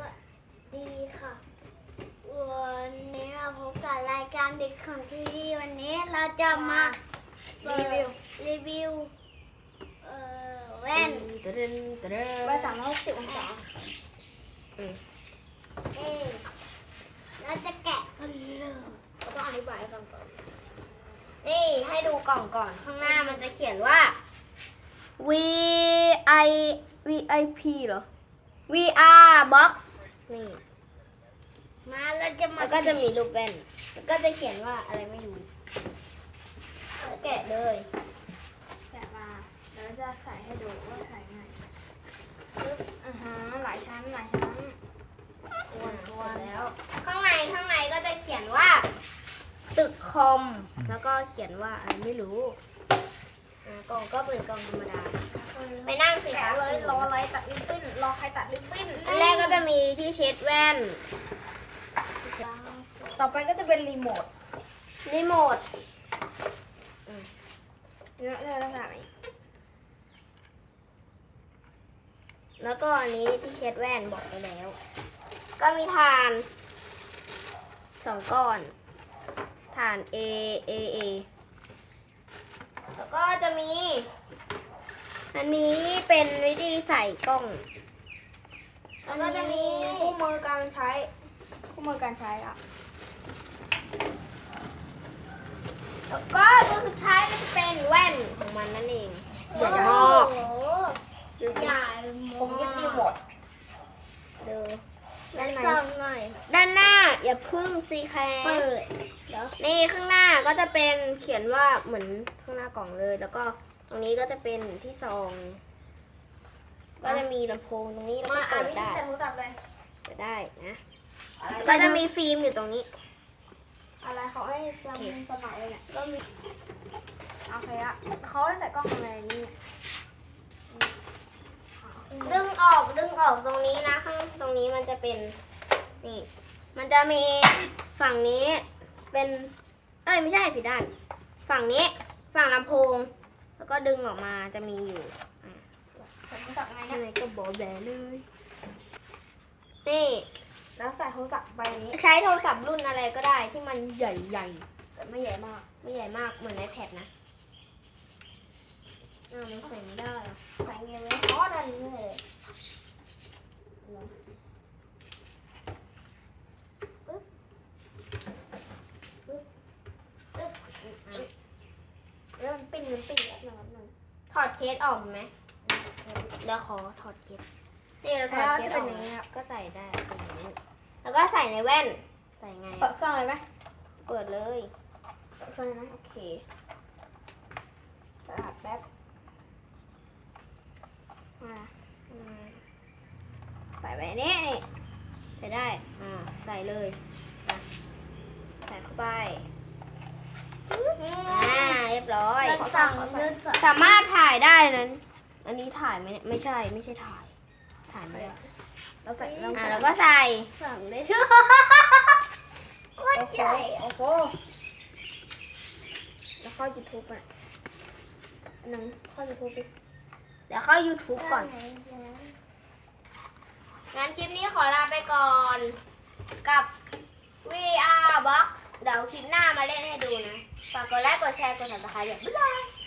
ด้วย ดีค่ะ วันนี้มาพบกับรายการเด็กของทีวีวันนี้เราจะมาเปิดรีวิว รีวิว เอ่อแว่น ตะเดนตะเดนแว่นสามร้อยหกสิบองศาอืมเอ๊ะเราจะแกะกันเลยเราต้องอธิบายให้ฟังก่อน นี่ให้ดูกล่องก่อนข้างหน้ามันจะเขียนว่า V I V I P เหรอ V R Box นี่มาเราจะมาแล้วก็จะมีรูปแว่นแล้วก็จะเขียนว่าอะไรไม่รู้แล้วแกะเลยแกะมาแล้วจะใส่ให้ดูว่าใส่ไงปึ๊บอ่าฮะหลายชั้นหลายชั้นอ่าเสร็จแล้ว ข้างในข้างในก็จะเขียนว่า ตึกคอม แล้วก็เขียนว่าอะไรไม่รู้อ่ากล่องก็เป็นกล่องธรรมดา ไปนั่งสิแกะคะเลยรออะไร ตัดริบบิ้นรอใครตัดริบบิ้นอันแรกก็จะมีที่เช็ดแว่น ต่อไปก็จะเป็นรีโมท รีโมทเนื้อเนื้อลักษณะไหนแล้วก็อันนี้ที่เช็ดแว่นบอกไปแล้ว ก็มีฐานสองก้อนฐาน A A A แล้วก็จะมี อันนี้เป็นวิธี ใส่กล้องแล้วก็จะมีคู่มือการใช้ คู่มือการใช้อะ แล้วก็ตัวสุดท้ายก็จะเป็นแว่นของมันนั่นเองใหญ่มากดูสิใหญ่ผมยึดรีโมทดูด้านในส่องหน่อย ด้านหน้าอย่าพึ่งซีแคเปิดเดี๋ยวนี่ข้างหน้าก็จะเป็นเขียนว่าเหมือนข้างหน้ากล่องเลย แล้วก็ตรงนี้ก็จะเป็นที่ซองก็จะ มีลำโพงตรงนี้แล้วมาก็อ่าเปินดที่ได้ใส่โทรศัพท์เลยเปิดได้นะอะไรก็จะมีฟิล์มอยู่ตรงนี้ อะไรเขาให้จำสมัครเลยเนี่ยก็มีโอเคอะเขาให้ใส่กล้องอะไรนี่ดึงออกดึงออกตรงนี้นะข้างตรงนี้มันจะเป็นนี่ มันจะมีฝั่งนี้เป็น เอ้ยไม่ใช่ผิดด้าน ฝั่งนี้ฝั่งลำโพง แล้วก็ดึงออกมาจะมีอยู่อะใส่โทรศัพท์ไงข้างเนี่ยในก็บอแบเลยนี่แล้วใส่โทรศัพท์ไปนี้ ใช้โทรศัพท์รุ่นอะไรก็ได้ที่มันใหญ่แต่ไม่ใหญ่มากๆ ไม่ใหญ่มากเหมือน iPad นะอ้าวมันใส่ไม่ได้อะใส่เงี้ยเลยอ๋อดันนี้เลยแล้วมันปิ้นมันปิ้นแบบนั้นนึงถอดเคสออกเห็นไหม เดี๋ยวขอถอดเคสนี่เราถอดเคสออกแล้วก็ใส่ได้เป็นอย่างนี้แล้วก็ใส่ในแว่น ใส่ไง เปิดเครื่องเลยไหมเปิดเลยเปิดเครื่องเลยนะโอเคสลับแป๊บมาอืมใส่ไปนี่นี่ใส่ได้ อ่า ใส่เลยอะใส่เข้าไปอ่า เรียบร้อยขอสั่งขอสั่งสามารถถ่ายได้นั้น อันนี้ถ่ายไหมเนี่ยไม่ใช่ไม่ใช่ถ่าย ถ่ายไม่ได้เราใส่เราอ่าใส่แล้วก็ใส่ สั่งได้ทุกโคตรใหญ่โอ้โหแล้วเข้า YouTube อะหนังเข้า YouTube ดิเดี๋ยวเข้า YouTube ก่อนงั้นคลิปนี้ขอลาไปก่อนกับ VR Box เดี๋ยวคลิปหน้ามาเล่นให้ดูนะ ฝากกดไลค์กดแชร์กด subscribe ด้วยบ๊ายบาย